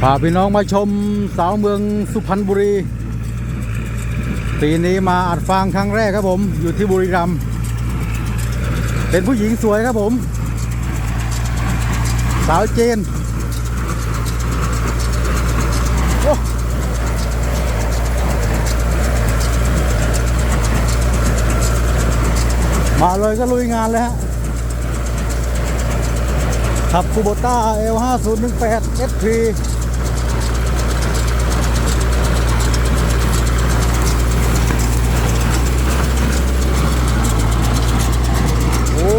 พาพี่น้องมาชมสาวเมืองสุพรรณบุรี ปีนี้มาอัดฟางครั้งแรกครับผม อยู่ที่บุรีรัมย์เป็นผู้หญิงสวยครับผม สาวเจนมาเลยก็ลุยงานเลยฮะขับคูโบต้า L5018 SP อ้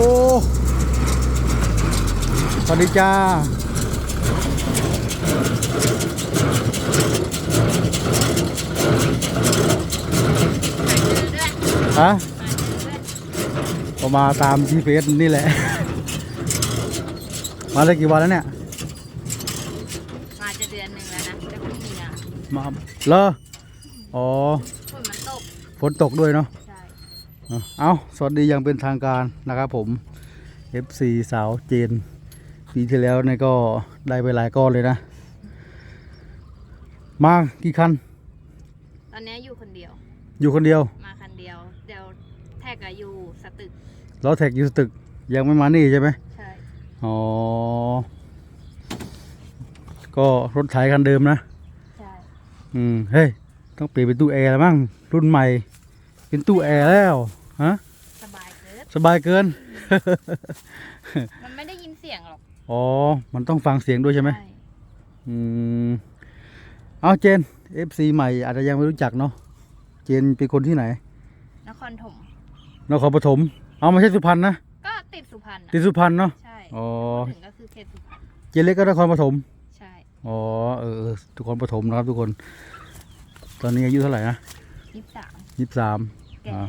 ส วัสดีจ้า ฮะก็มาตาม GPS นี่แหละ มาได้กี่วันแล้วเนี่ย มาจะเดือนหนึ่งแล้วนะแต่เพิ่งมีงานมาเลออ๋อ ฝนมันตก ฝนตกด้วยเนาะใช่เอาเอาสวัสดีอย่างเป็นทางการนะครับผม FC สาวเจน ปีที่แล้วเนี่ยก็ได้ไปหลายก้อนเลยนะ มากี่คัน ตอนนี้อยู่คนเดียว อยู่คนเดียว มาคันเดียว เดี๋ยวแท็กอะอยู่สตึกล้อแท็กอยู่ตึก ยังไม่มานี่ใช่ไหมใช่ อ๋อ ก็รถไถคันเดิมนะ ใช่ อืม เฮ้ย ต้องเปลี่ยนเป็นตู้แอร์แล้วมั้ง รุ่นใหม่ เป็นตู้แอร์แล้ว ฮะ สบายเกิน สบายเกิน มันไม่ได้ยินเสียงหร อกอ๋อ มันต้องฟังเสียงด้วยใช่ไหมอืม เอาเจน FC ใหม่อาจจะยังไม่รู้จักเนาะ เจนเป็นคนที่ไหน นครถม นครปฐม เอาไม่ใช่สุพรรณนะ ก็ติดสุพรรณอะติดสุพรรณเนาะ ใช่อ๋อ พูดถึงก็คือเขตสุพรรณเจนเล็กก็นครปฐม ใช่อ๋อ เออเออทุกคนปฐมนะครับทุกคน ตอนนี้อายุเท่าไหร่นะยี่สิบสามยี่สิบสาม แก่ อ่า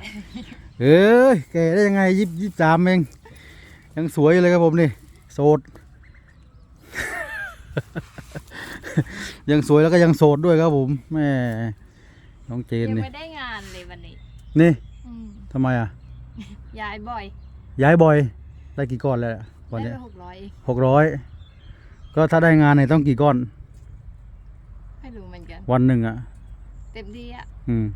เอ้ยแกได้ยังไงยี่ยี่สามเอง ยังสวยอยู่เลยครับผมนี่ โสด ยังสวยแล้วก็ยังโสดด้วยครับผมแม่น้องเจนยังนี่ไม่ได้งานเลยวันนี้นี่อืมทำไมอะ ย้ายบ่อยย้ายบ่อย ได้กี่ก้อนแล้วอะวันได้เนี้ไปหกร้อยเองหกร้อยก็ถ้าได้งานเนี่ยต้องกี่ก้อน ไม่รู้เหมือนกัน วันหนึ่งอะ เต็มที่อะอืม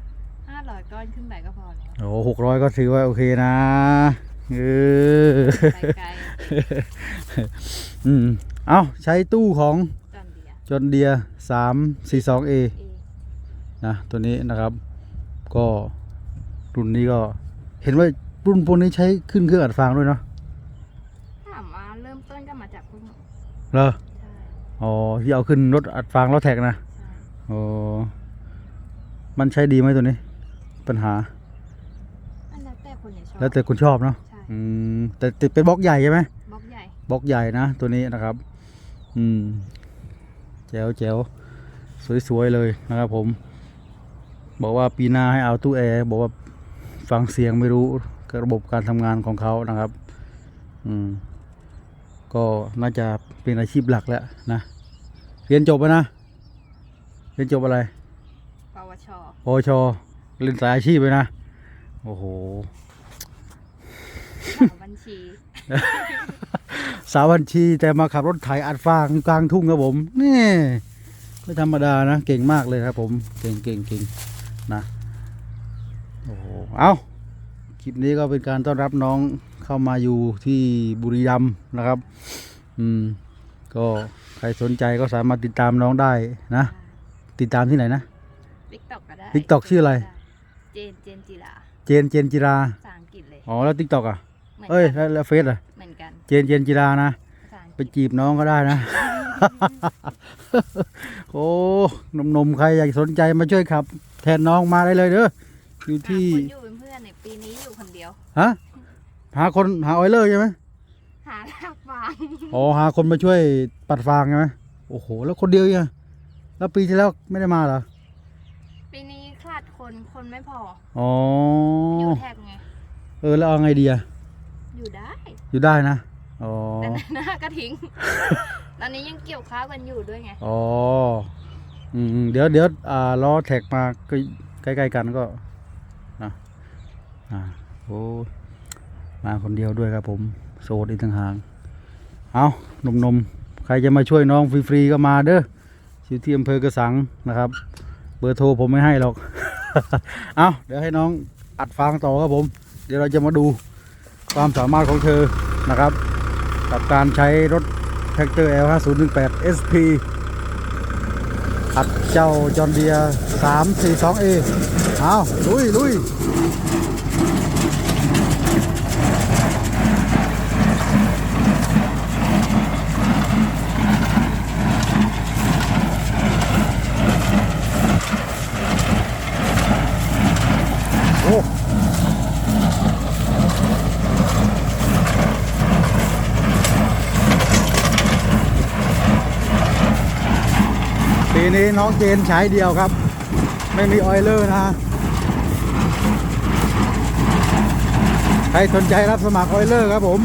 ห้าร้อยก้อนขึ้นไปก็พอแล้วโอ้หกร้อยก็ถือว่าโอเคนะเออ ไปไกลอืม เอาใช้ตู้ของจอนเดียจนเดียสามสี่สองเอเอนะตัวนี้นะครับ ก็รุ่นนี้ก็เห็นว่ารุ่นพวกนี้ใช้ขึ้นเครื่องอัดฟางด้วยเนาะถามว่าเริ่มต้นก็มาจากพวกหนูเหรอใช่อ๋อที่เอาขึ้นรถอัดฟางล้อแท็กนะใช่อ๋อมันใช้ดีไหมตัวนี้ ปัญหาอันแล้วแต่คนจะชอบแล้วแต่คุณชอบเนาะใช่อืมแต่ติดเป็นบล็อกใหญ่ใช่ไหมบล็อกใหญ่บล็อกใหญ่นะตัวนี้นะครับ อืมแจ๋วแจ๋วสวยๆเลยนะครับผม บอกว่าปีหน้าให้เอาตู้แอร์บอกว่าฟังเสียงไม่รู้กับระบบการทำงานของเขานะครับ อืม ก็น่าจะเป็นอาชีพหลักแล้วนะเรียนจบแล้วนะเรียนจบอะไรปวชปวชเรียนสายอาชีพเลยนะ โอ้โหสาวบัญชี สาวบัญชี แต่มาขับรถไถอัดฟางกลางทุ่งครับผมนี่ไม่ธรรมดานะเก่งมากเลยครับผมเก่งเก่งเก่งนะโอ้โหเอาคลิปนี้ก็เป็นการต้อนรับน้องเข้ามาอยู่ที่บุรีรัมย์นะครับ อืม ก็ใครสนใจก็สามารถติดตามน้องได้นะ ติดตามที่ไหนนะ ติ๊กต็อกก็ได้ TikTok ชื่ออะไร เจน เจนจิราเจนเจนจิรา ภาษาอังกฤษเลย อ๋อแล้วทิกตอกอะ เหมือนเอ้ย กันแล้วแล้วเฟซอะ เหมือนกันเจนเจนจิรานะภาษาอังกไปฤษจีบน้องก็ได้นะ โอ้หนมๆใครอยากสนใจมาช่วยขับ แทนน้องมาได้เลยเด้ออยู่ที่หาคนอยู่เป็นเพื่อนในยปีนี้อยู่คนเดียวฮะหาคนหาออยเลอร์ใช่ไหมหาลากฟางอ๋อหาคนมาช่วยปัดฟางใช่ไหมโอ้โห แล้วคนเดียวยังแล้วปีที่แล้วไม่ได้มาเหรอปีนี้ขาดคนคนไม่พออ๋ออยู่แท็กไงเออแล้วเอาไงดีอะอยู่ได้ อยู่ได้นะ อ๋อแต่หน้าก็ทิ้ง ตอนนี้ยังเกี่ยวข้าวกันอยู่ด้วยไง อ๋ออืมๆเดี๋ยวเดี๋ยวอ่าล้อแท็กมาก็ใกล้ๆกันก็นะอ่าโอ้มาคนเดียวด้วยครับผมโสดอีกต่างหากเอาหนุ่มๆ ใครจะมาช่วยน้องฟรีๆก็มาเด้ออยู่ที่อำเภอกระสังนะครับ เบอร์โทรผมไม่ให้หรอก เอาเดี๋ยวให้น้องอัดฟางต่อครับผม เดี๋ยวเราจะมาดูความสามารถของเธอนะครับ กับการใช้รถแท็กเตอร์ L5018 SP อัดเจ้าจอนเดีย 342A เอาลุยลุย ปีนี้น้องเจนใช้เดียวครับ ไม่มีออยเลอร์นะใครสนใจรับสมัครออยเลอร์ครับผม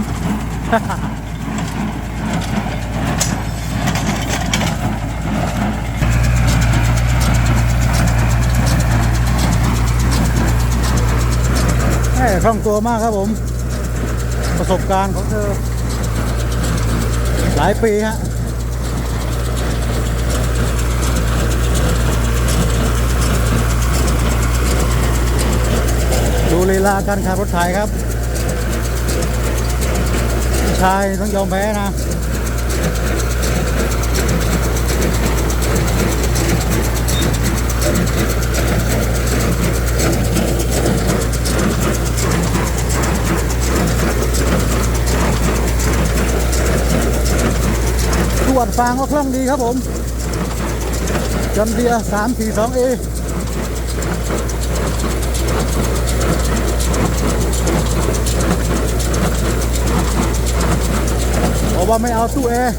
แม่คล่องตัวมากครับผม ประสบการณ์ของเธอ หลายปีฮะ ดู ลีลาการขับรถไถครับ ชายต้องยอมแพ้นะตรวจฟางก็คล่องดีครับผมจำเดียสามสี่สองเอ บอกว่าไม่เอาตู้แอร์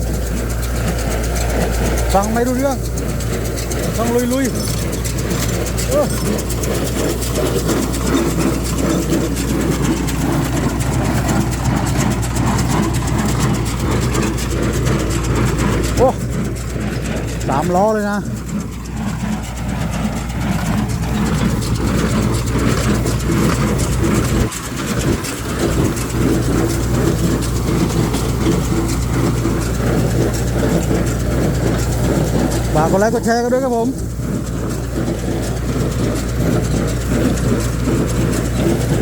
ฟังไม่รู้เรื่อง ต้องลุยลุยโอ้สามล้อเลยนะ กดไลค์กดแชร์กันด้วยครับผม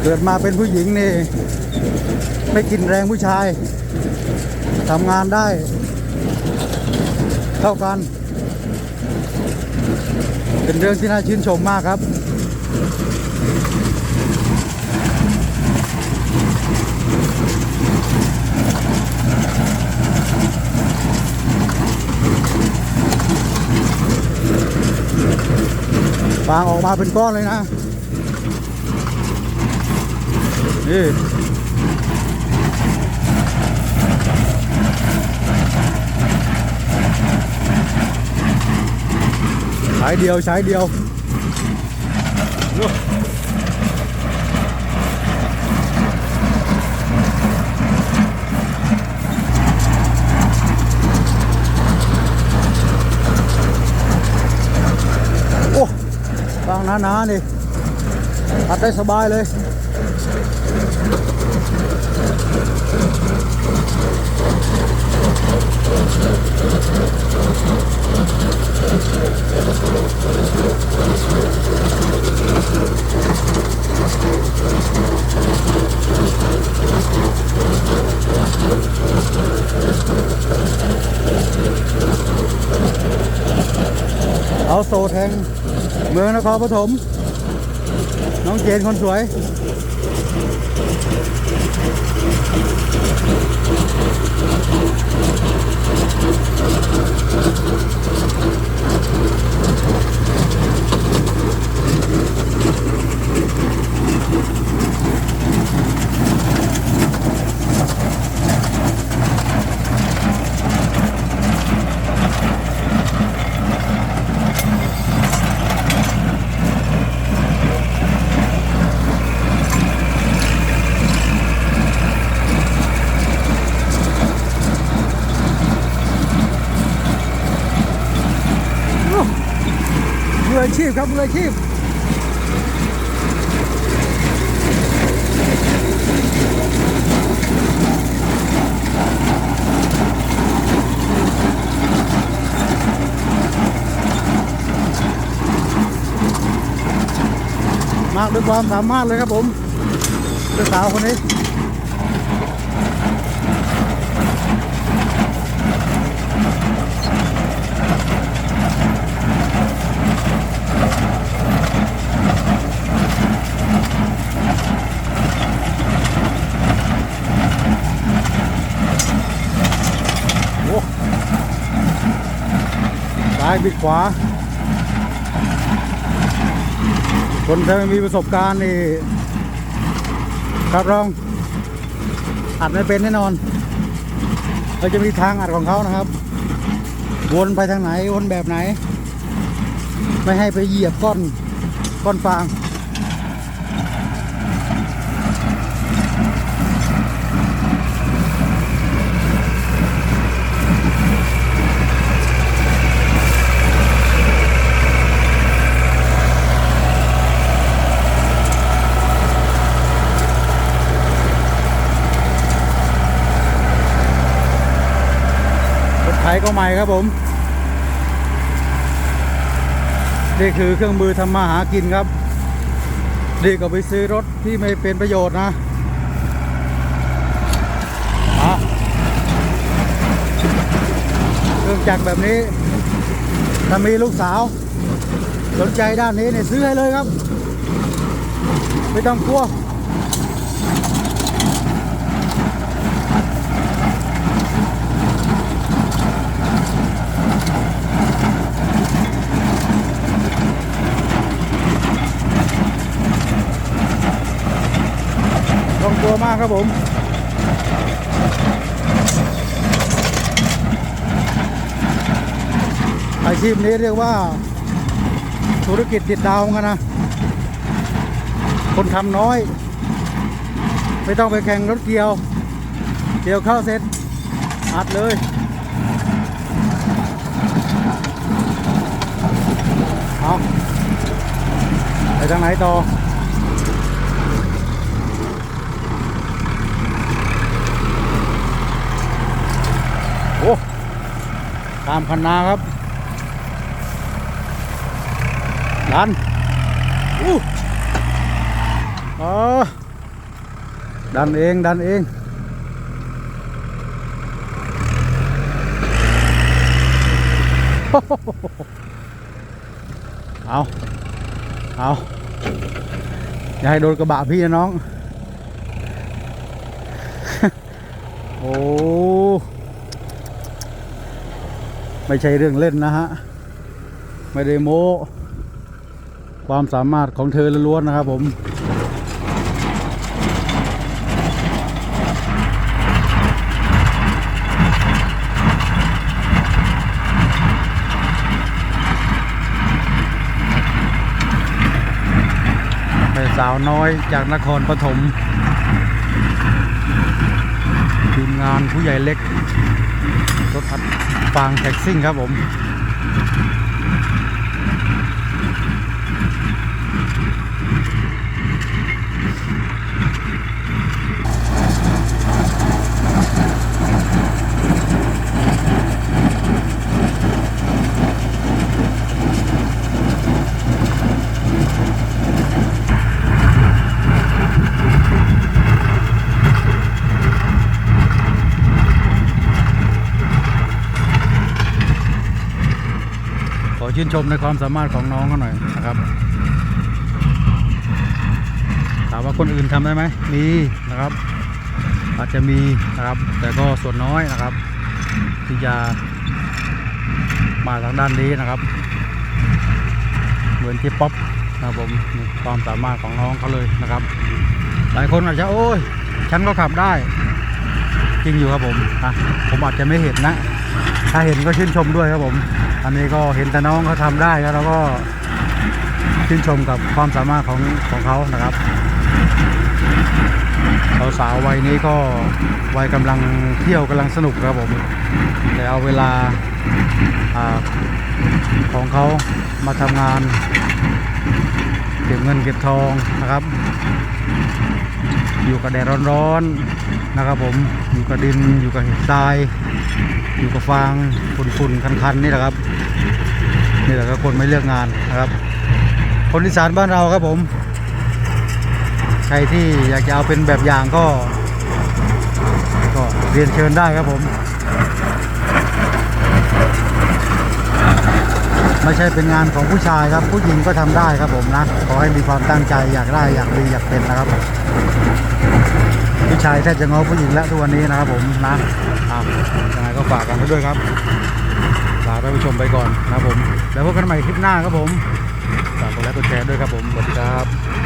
เกิดมาเป็นผู้หญิงนี่ ไม่กินแรงผู้ชายทำงานได้ เท่ากัน เป็นเรื่องที่น่าชื่นชมมากครับ ฟางออกมาเป็นก้อนเลยนะ นี่ใช้เดียวใช้เดียว โอ้ฟางหนาๆนี่ตัดได้สบายเลยเอาโซแทง เมืองนครปฐมน้องเจนคนสวยมื ออาชีพครับมืออาชีพมากด้วยความสามารถเลยครับผมเจ้าสาวคนนี้ายบิดขวา คนที่มีประสบการณ์นี่ครับรองอัดไม่เป็นแน่นอนเราจะมีทางอัดของเขานะครับ วนไปทางไหนวนแบบไหน ไม่ให้ไปเหยียบก้อนก้อนฟาง รถไถก็ใหม่ครับผม นี่คือเครื่องมือทำมาหากินครับดีกว่าไปซื้อรถที่ไม่เป็นประโยชน์นะอะเครื่องจักรแบบนี้ ถ้ามีลูกสาว สนใจด้านนี้เนี่ยซื้อให้เลยครับ ไม่ต้องกลัว มากครับผมอาชีพนี้เรียกว่า ธุรกิจติดดาวกันนะ คนทำน้อย ไม่ต้องไปแข่งรถเกี่ยว เกี่ยวเข้าเสร็จ อัดเลยเอาไปทางไหนต่อ โอ้ตามคันนาครับดันอู้เออดันเอง ดันเองเอา เอา อย่าให้โดนกระบะพี่นะน้อง โอ้ ไม่ใช่เรื่องเล่นนะฮะ ไม่ได้โม้ ความสามารถของเธอล้วนนะครับผมสาวน้อยจากนครปฐมทีมงานผู้ใหญ่เล็กรถอัด ฟางแท็กซิ่งครับผม ชื่นชมในความสามารถของน้องเขาหน่อยนะครับ ถามว่าคนอื่นทำได้ไหมมีนะครับ อาจจะมีนะครับ แต่ก็ส่วนน้อยนะครับ ที่จะมาทางด้านนี้นะครับ เหมือนที่ป๊อปนะครับผมความสามารถของน้องเขาเลยนะครับ หลายคนอาจจะโอ้ยฉันก็ขับได้ จริงอยู่ครับผมอะผมอาจจะไม่เห็นนะ ถ้าเห็นก็ชื่นชมด้วยครับผม อันนี้ก็เห็นแต่น้องเขาทำได้แล้วก็ชื่นชมกับความสามารถของของเขานะครับสาวๆวัยนี้ก็วัยกำลังเที่ยวกำลังสนุกครับผมแต่เอาเวลาอาของเขามาทำงาน เก็บเงินเก็บทองนะครับ อยู่กับแดดร้อนๆนะครับผมอยู่กับดินอยู่กับหินทราย อยู่กับฟางฝุ่นๆคันๆนี่แหละครับนี่แหละก็คนไม่เลือกงานนะครับ คนอีสานบ้านเราครับผม ใครที่อยากจะเอาเป็นแบบอย่างก็ ก็เรียนเชิญได้ครับผมไม่ใช่เป็นงานของผู้ชายครับ ผู้หญิงก็ทำได้ครับผมนะขอให้มีความตั้งใจอยากได้อยากดีอยากเป็นนะครับ ผู้ชายแทบจะง้อผู้หญิงแล้วทุกวันนี้นะครับผมนะอะยังไง ก็ฝากกันไว้ด้วยครับฝากท่านผู้ชมไปก่อนนะครับผม แล้วพบกันใหม่คลิปหน้าครับผมฝากกดไลค์กดแชร์ด้วยครับผมสวัสดีครับ